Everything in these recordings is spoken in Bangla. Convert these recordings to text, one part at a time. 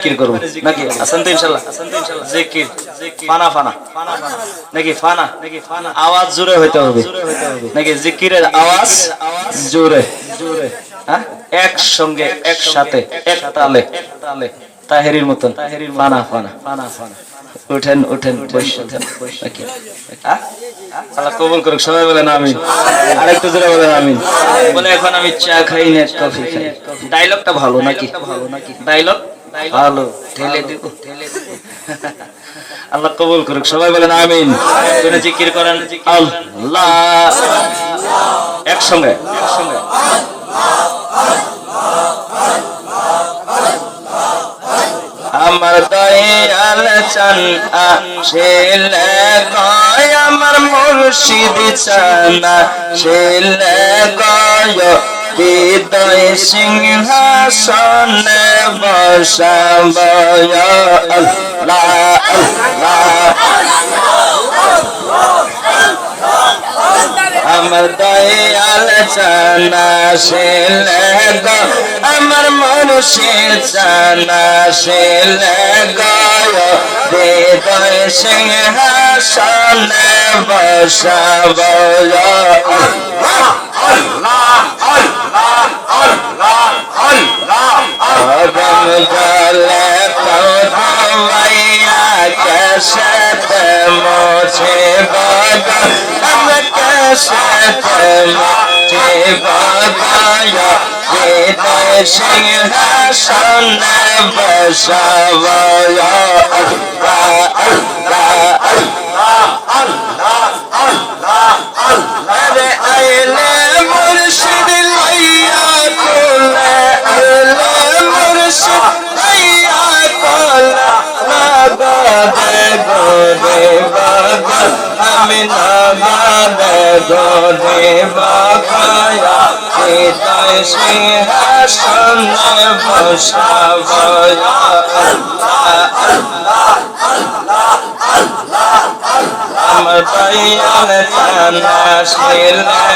জিকির করব। নাকি? তো ইনশাল্লাহ। জিকির। ফানা ফানা। নাকি ফানা? নাকি ফানা আওয়াজ জোরে হইতে হবে। নাকি জিকিরের আওয়াজ জোরে? জোরে হ্যাঁ? একসঙ্গে, একসাথে, এক তালে। তালে তাহেরির মতন। ফানা ফানা। ফানা ফানা উঠেন উঠেন, বসে নাকি? হ্যাঁ? আল্লাহ কবুল করুক, সবাই বলেন আমি আরেকটু জোরে বলেন আমি বলে এখন আমি চা খাই, না কফি খাই। ডায়লগটা ভালো নাকি ভালো নাকি? ডায়লগ ভালো ঠেলে দিব আল্লাহ কবুল করুক সবাই বলেন আমিন। জিকির করেন আল্লাহ। একসঙ্গে একসঙ্গে। আমার দয়াল চান আসিলে গয় আমার মুর্শিদ চান আসিলে গয় হৃদয় সিংহাসনে আল্লাহ আল্লাহ। আমার দয়াল চানা গো আমার মনুষ্য চানা হৃদয় সিংহাসনে বসাব বগায়া হৃদয় সিংহাসন বসাব আরে আইলে মুর্শিদ লাইয়া কোলে আইলে মুর্শিদ নাগাদে গোরে বাবা আমি নাগাদে গোরে বাবায়া হৃদয় সিংহাসন আমার দয়াল চানা শিলে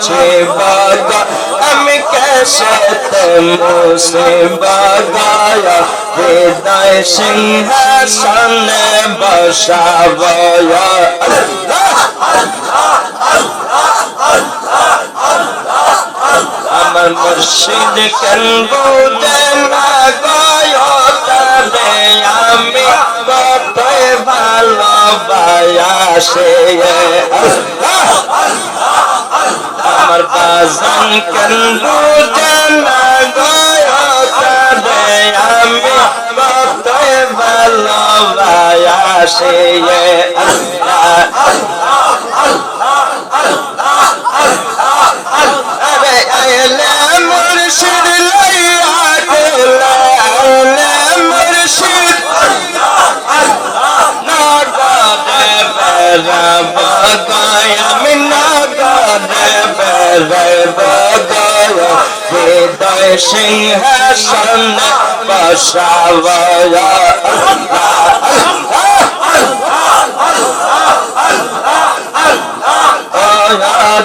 মুছে বাগা আমি কেসে মুছে বাগায়া হৃদয় সিংহাসনে বসাবয়া। আমার মুর্শিদ কেন বুঝে না গয়তারে আমি কত ভালোবাসে। আমার বাজান কেন বুঝে না গয়তারে আমি কত ভালোবাসে আরে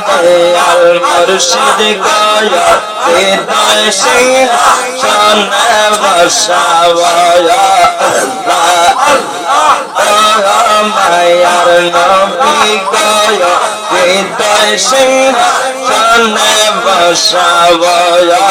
দয়াল মুর্শিদ গায়া মায়ার নবী গায়া হৃদয় সিংহাসন বসাবয়া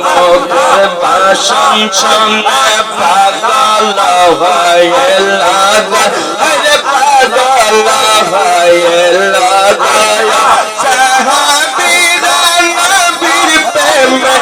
মুখের ভাষণ শুনে পাগল হয়ে লাগা আরে পাগল হয়ে লাগায়া সাহাবীরা নবীর প্রেমে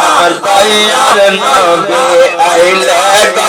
আমার দয়ার নবী আইলে গো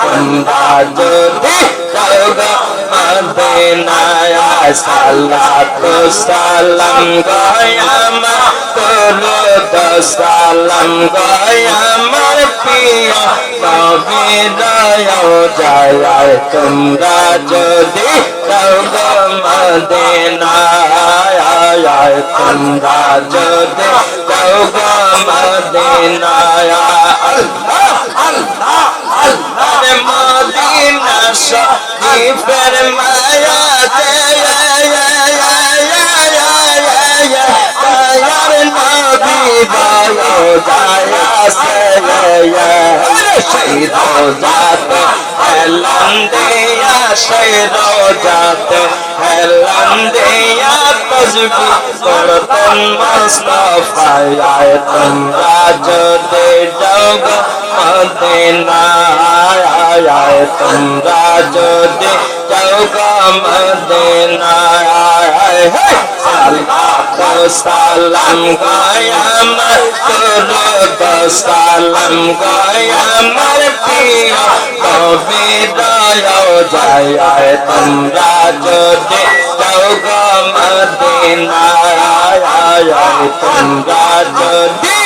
তোমরা যদি যাও মদিনায় সালাতু সালাম গয়ামার দরুদ সালাম গয়ামার প্রিয়া নবী দয়াও দয়ায় তোমরা যদি যাও মদিনায় তোমরা যদি মদিনায় মদিনা শরীফের মায়া দয়ার নবী দয়াও দয়াসে শহীদ জাত হেলান দিয়া শহীদ জাত হেলান দিয়া তসবি করতন মুস্তফায় তোমরা যদি যাও মদিনায় তোমরা যদি যাও মদিনায় সালাতু সালাম গয়ামার দরুদ সালাম গয়ামার প্রিয়া নবী দয়াও যায় তোমরা যদি যাও মদিনায় তোমরা যদি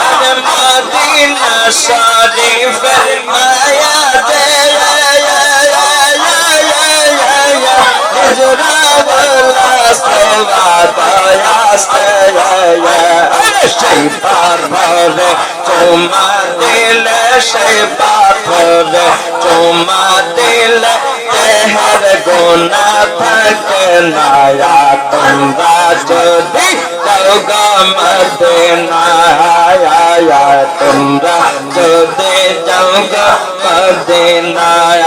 আরে মদিনা শরীফের মায়া দে সেই পাথরে চুমা দিলে সেই পাথরে চুমা দিলে দেহের গোনা থাকে নায়া তোমরা যদি যাও মদিনায় তোমরা যদি যাও মদিনায়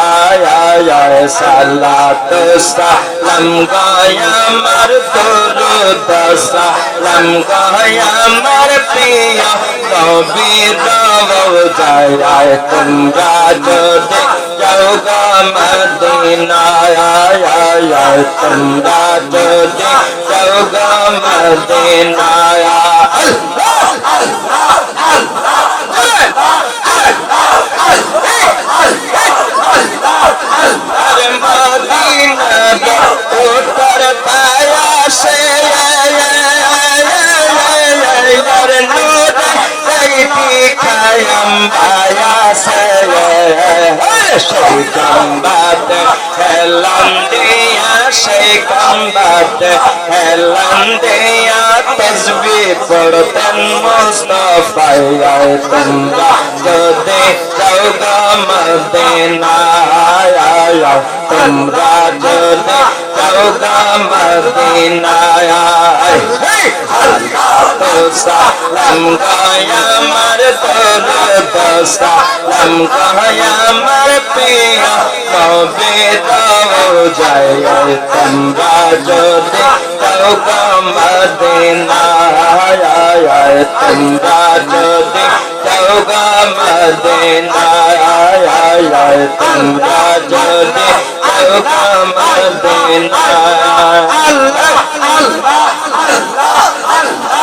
সালাতু সালাম গয়ামার দরুদ সালাম গয়ামার প্রিয়া নবী দাও যায় তোমরা যদি যাও মদিনায় তোমরা যদি যাও মদিনায় আরে কম্বাত হেলাম দিয়া পড়তেন মুস্তফায় তোমরা যদি যাও মদিনায় তোমরা যদি যাও মদিনায় সালাম গয়ামার দরুদ সালাম গয়ামার প্রিয়া নবী দাও যায় তোমরা যদি যাও মদিনায় তোমরা যদি যাও মদিনায় তোমরা যদি যাও মদিনায়। আল্লাহ আল্লাহ মুর্শিদ প্রেমের তালা খুলব মনে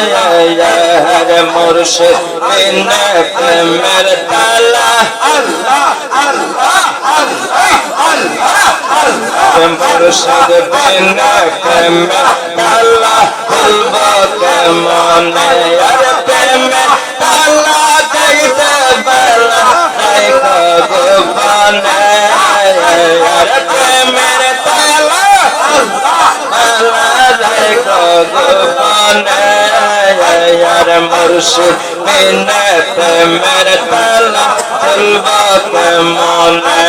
রে মুর্শিদ বিনে প্রেমের তালা মুর্শিদ কেমনে রে প্রেমের তালা দেখতে বেলা দেখো মুর্শিদ বিনে প্রেমের তালা খুলব কেমনে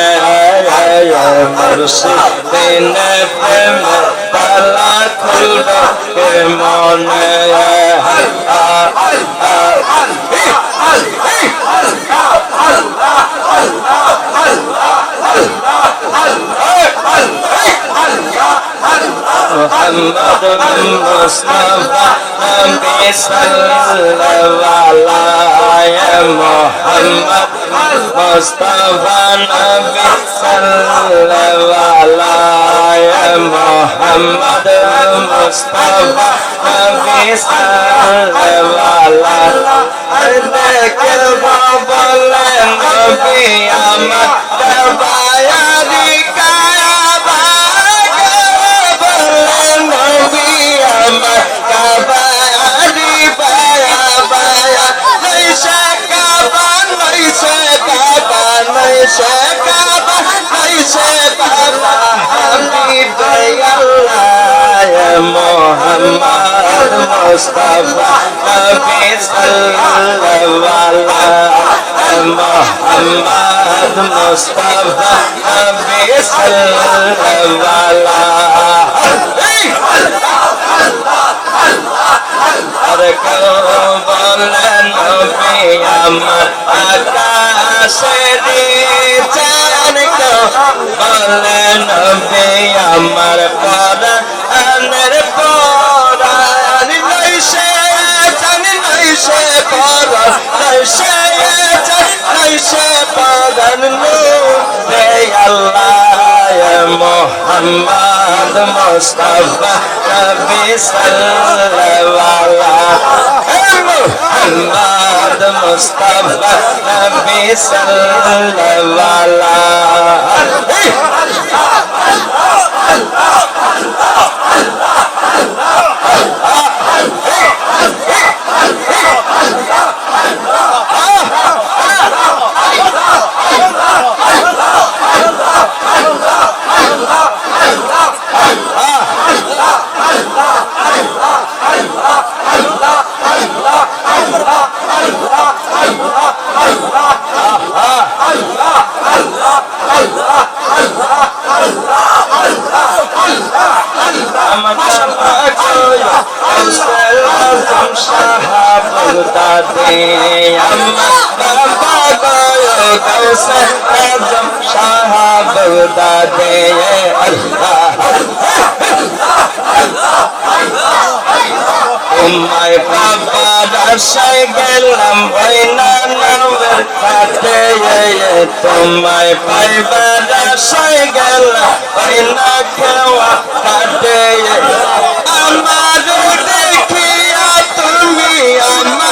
মুর্শিদ বিনে প্রেমের তালা খুলব কেমনে محمد المصطفى ربي صل على يا محمد المصطفى نبي صل على يا محمد المصطفى نبي صل على عندك بابا النبي يا مكتبه নবী সাল্লাল্লাহু আলাইহি মোহাম্মদ মুস্তাফা নবী সাল্লাল্লাহু আলাইহি আর কেউ বলেন নবী আমার নৈশে পরান নৈশে চান নৈশে পরান রে আল্লাহ মোহাম্মদ মুস্তাফা নবী সাল্লাল্লাহু মোহাম্মদ মুস্তাফা নবী সাল্লাল্লাহু Allahu আলাইহি তোমায় বাবার আশায় গেলাম ভাই নানাবের কাছে তোমায় পাইবার আশায় গেলাম ভাই না খেওয়া কাটে আমার দেখিয়া তুমি আমার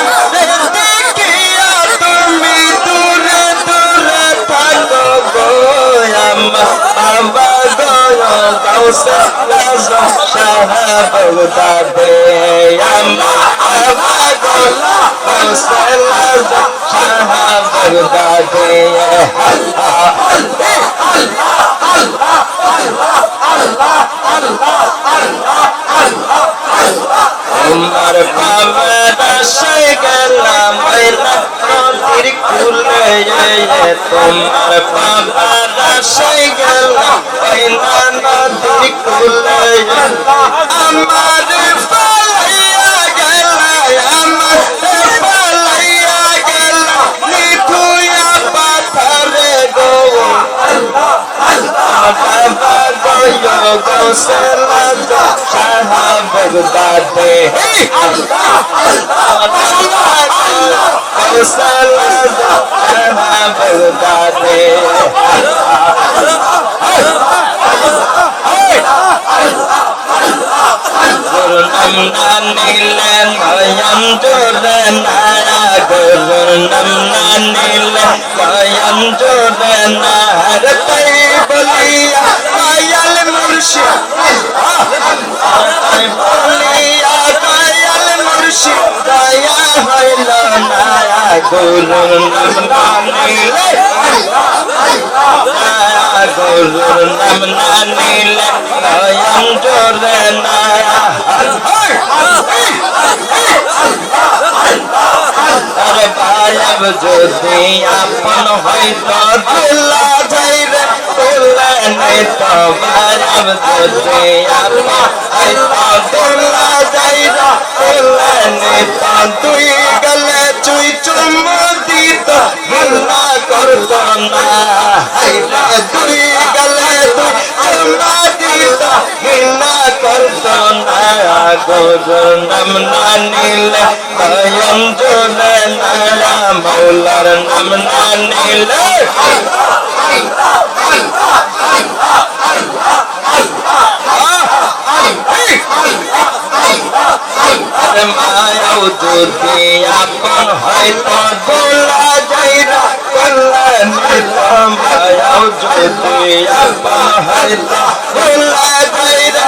আমার বাবা তোমার পাবার আশায় গেলাম নদীর কুলে তোমার পাবার আশায় গেলাম নদীর আমার পালাইয়া গেল আমার পালাইয়া গেল নিথুয়া পাথরে গো বগদাদে বগদাদে গুরুর নাম না নিলে নয়ন জোরে না গুরুর নাম না নিলে নয়ন জোরে না রে তাই বলিয়া কায়াল মুর্শিদ বলিয়া কায়াল মুর্শিদ দয়া হইল না গুরুর নাম না নিলে গুরুর নাম না নিলে নয়ন জোরে না ভাইব যদি আপন হইতো তোলা যাইবে তোলা নেই তো ভাইব যদি আপন হইতো তোলা যাইবে তোলা নেই তো তুই গলে চুই চুম দিত হিল্লা করত না। হাইরা তুই গলে তুই চুম দিত হিল্লা করত না গোর নাম না নিলে কয়ম জোরে না মৌলার নাম না নিলে মায়াও যদি আপন হয়তো দোলা যাইরা কল্যাণ মায়াও যদি আপন হয়তো দোলা যাইরা